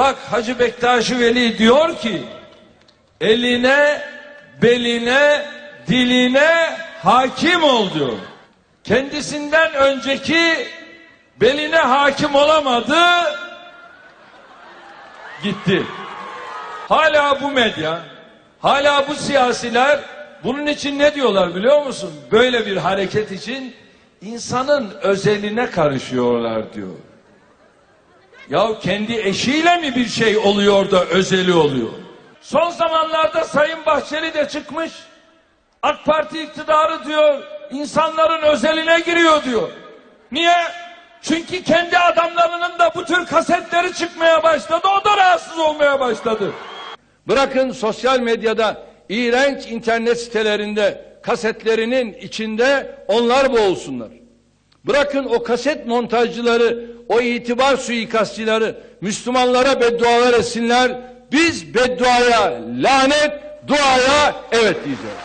Bak Hacı Bektaşi Veli diyor ki eline, beline, diline hakim ol. Kendisinden önceki beline hakim olamadı, gitti. Hala bu medya, hala bu siyasiler bunun için ne diyorlar biliyor musun? Böyle bir hareket için insanın özeline karışıyorlar diyor. Ya kendi eşiyle mi bir şey oluyor da özeli oluyor? Son zamanlarda Sayın Bahçeli de çıkmış. AK Parti iktidarı diyor insanların özeline giriyor diyor. Niye? Çünkü kendi adamlarının da bu tür kasetleri çıkmaya başladı. O da rahatsız olmaya başladı. Bırakın sosyal medyada iğrenç internet sitelerinde kasetlerinin içinde onlar boğulsunlar. Bırakın o kaset montajcıları, o itibar suikastçıları Müslümanlara beddualar etsinler. Biz bedduaya lanet, duaya evet diyeceğiz.